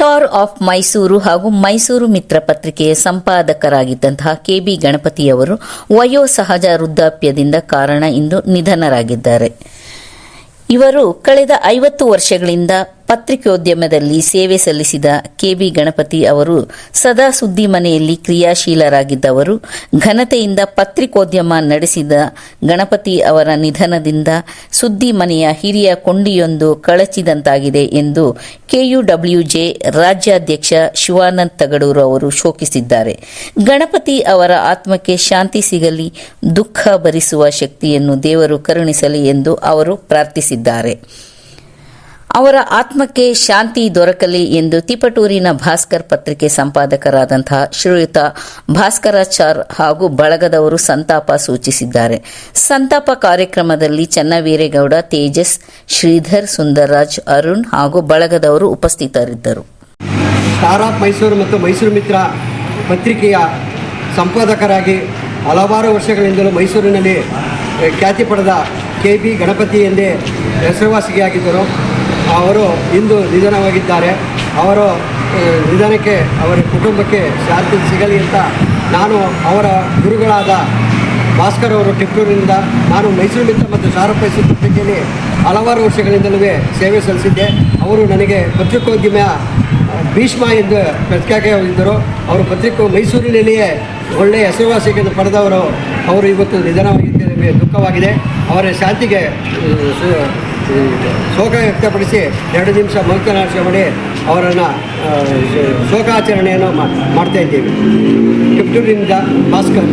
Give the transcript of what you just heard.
Star of Mysuru ಹಾಗೂ ಮೈಸೂರು ಮಿತ್ರ ಪತ್ರಿಕೆಯ ಸಂಪಾದಕರಾಗಿದ್ದಂತಹ KB ಗಣಪತಿಯವರು ವಯೋಸಹಜ ವೃದ್ಧಾಪ್ಯದಿಂದ ಕಾರಣ ಇಂದು ನಿಧನರಾಗಿದ್ದಾರೆ. ಇವರು ಕಳೆದ ಐವತ್ತು ವರ್ಷಗಳಿಂದ ಪತ್ರಿಕೋದ್ಯಮದಲ್ಲಿ ಸೇವೆ ಸಲ್ಲಿಸಿದ ಕೆಬಿ ಗಣಪತಿ ಅವರು ಸದಾ ಸುದ್ದಿ ಮನೆಯಲ್ಲಿ ಕ್ರಿಯಾಶೀಲರಾಗಿದ್ದವರು, ಘನತೆಯಿಂದ ಪತ್ರಿಕೋದ್ಯಮ ನಡೆಸಿದ ಗಣಪತಿ ಅವರ ನಿಧನದಿಂದ ಸುದ್ದಿ ಮನೆಯ ಹಿರಿಯ ಕೊಂಡಿಯೊಂದು ಕಳಚಿದಂತಾಗಿದೆ ಎಂದು ಕೆಯುಡಬ್ಲ್ಯೂಜೆ ರಾಜ್ಯಾಧ್ಯಕ್ಷ ಶಿವಾನಂದ್ ತಗಡೂರು ಅವರು ಶೋಕಿಸಿದ್ದಾರೆ. ಗಣಪತಿ ಅವರ ಆತ್ಮಕ್ಕೆ ಶಾಂತಿ ಸಿಗಲಿ, ದುಃಖ ಭರಿಸುವ ಶಕ್ತಿಯನ್ನು ದೇವರು ಕರುಣಿಸಲಿ ಎಂದು ಅವರು ಪ್ರಾರ್ಥಿಸಿದ್ದಾರೆ. ಅವರ ಆತ್ಮಕ್ಕೆ ಶಾಂತಿ ದೊರಕಲಿ ಎಂದು ತಿಪಟೂರಿನ ಭಾಸ್ಕರ್ ಪತ್ರಿಕೆ ಸಂಪಾದಕರಾದಂತಹ ಶ್ರೀಯುತ ಭಾಸ್ಕರಾಚಾರ್ ಹಾಗೂ ಬಳಗದವರು ಸಂತಾಪ ಸೂಚಿಸಿದ್ದಾರೆ. ಸಂತಾಪ ಕಾರ್ಯಕ್ರಮದಲ್ಲಿ ಚನ್ನವೀರೇಗೌಡ, ತೇಜಸ್, ಶ್ರೀಧರ್, ಸುಂದರರಾಜ್, ಅರುಣ್ ಹಾಗೂ ಬಳಗದವರು ಉಪಸ್ಥಿತರಿದ್ದರು. ಮೈಸೂರು ಮತ್ತು ಮೈಸೂರು ಮಿತ್ರ ಪತ್ರಿಕೆಯ ಸಂಪಾದಕರಾಗಿ ಹಲವಾರು ವರ್ಷಗಳಿಂದಲೂ ಮೈಸೂರಿನಲ್ಲಿ ಖ್ಯಾತಿ ಪಡೆದ ಕೆ ಬಿ ಗಣಪತಿ ಎಂದೇ ಹೆಸರುವಾಸಿಯಾಗಿದ್ದರು. ಅವರು ಇಂದು ನಿಧನವಾಗಿದ್ದಾರೆ. ಅವರು ನಿಧನಕ್ಕೆ, ಅವರ ಕುಟುಂಬಕ್ಕೆ ಶಾಂತಿ ಸಿಗಲಿ ಅಂತ ನಾನು ಅವರ ಗುರುಗಳಾದ ಭಾಸ್ಕರ್ ಅವರು ಟಿಪ್ಪೂರಿನಿಂದ ನಾನು ಮೈಸೂರು ಮಿತ್ರ ಮತ್ತು ಮೈಸೂರು ಪತ್ರಿಕೆಯಲ್ಲಿ ಹಲವಾರು ವರ್ಷಗಳಿಂದಲೂ ಸೇವೆ ಸಲ್ಲಿಸಿದ್ದೆ. ಅವರು ನನಗೆ ಪತ್ರಿಕೋದ್ಯಮ ಭೀಷ್ಮ ಎಂದು ಪ್ರಖ್ಯಾತಿಯಾಗಿದ್ದರು ಅವರು ಪತ್ರಿಕೆ ಮೈಸೂರಿನಲ್ಲಿಯೇ ಒಳ್ಳೆಯ ಹೆಸರುವಾಸಿಯನ್ನು ಪಡೆದವರು. ಅವರು ಇವತ್ತು ನಿಧನವಾಗಿದ್ದರೆ ದುಃಖವಾಗಿದೆ. ಅವರ ಶಾಂತಿಗೆ ಶೋಕ ವ್ಯಕ್ತಪಡಿಸಿ ಎರಡು ನಿಮಿಷ ಮೌಲ್ತನಾಶ ಮಾಡಿ ಅವರನ್ನು ಶೋಕಾಚರಣೆಯನ್ನು ಮಾಡ್ತಾ ಇದ್ದೀವಿ. ಕಿಪ್ಟೂರಿನಿಂದ ಭಾಸ್ಕರ್.